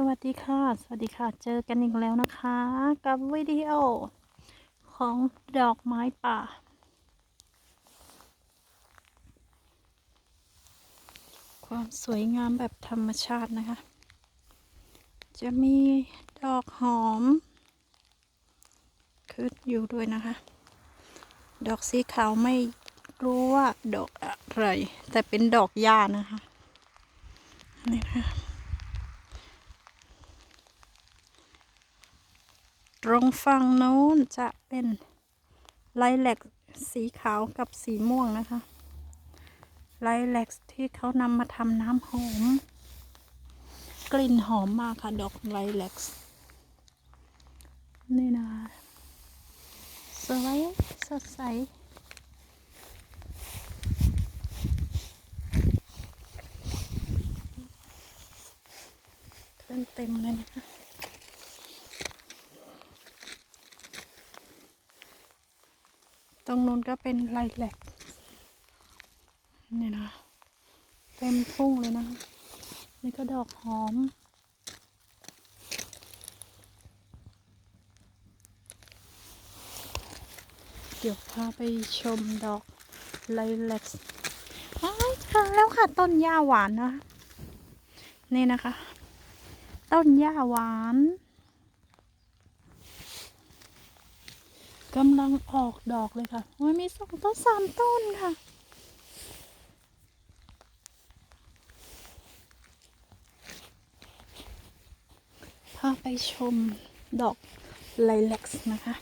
สวัสดีค่ะ สวัสดีค่ะ เจอกันอีกแล้วนะคะ กับวิดีโอของดอกไม้ป่า ความสวยงามแบบธรรมชาตินะคะ จะมีดอกหอม ขึ้นอยู่ด้วยนะคะ ดอกสีขาวไม่รู้ว่าดอกอะไร แต่เป็นดอกหญ้านะคะ นี่นะคะ ตรงฝั่งโน้นจะเป็นไลแลกสีขาวกับสีม่วงนะคะไลแลกที่เขานำมาทำน้ำหอม กลิ่นหอมมากค่ะ ดอกไลแลกนี่นะสวยสดใสเต็มเลยนะคะ ตรงนู้นก็เป็นไลแลกนี่นะเต็มทุ่งเลยนะ นี่ก็ดอกหอม เดี๋ยวพาไปชมดอกไลแลกอ้ายเจอแล้วค่ะ ต้นหญ้าหวานนะ นี่นะคะ ต้นหญ้าหวาน กำลังออกดอกเลยค่ะโอ้ยมีสองต้นสามต้นค่ะ พาไปชมดอกไลแล็กซ์นะคะ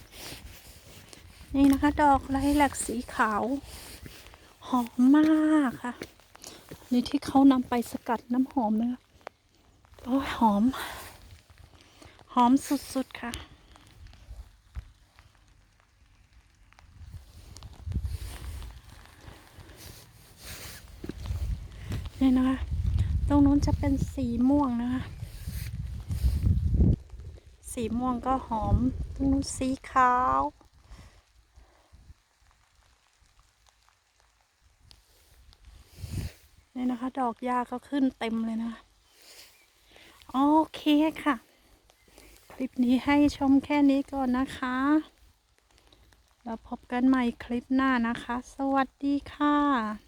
นี่นะคะ ดอกไลแล็กสีขาว หอมมากค่ะ นี่ที่เขานำไปสกัดน้ำหอมนะคะโอ้ยหอม หอมสุดๆค่ะ นี่นะคะ ตรงนู้นจะเป็นสีม่วงนะคะ สีม่วงก็หอม ตรงนู้นสีขาวนี่นะคะ ดอกหญ้าก็ขึ้นเต็มเลยนะคะโอเคค่ะ คลิปนี้ให้ชมแค่นี้ก่อนนะคะ แล้วพบกันใหม่คลิปหน้านะคะ สวัสดีค่ะ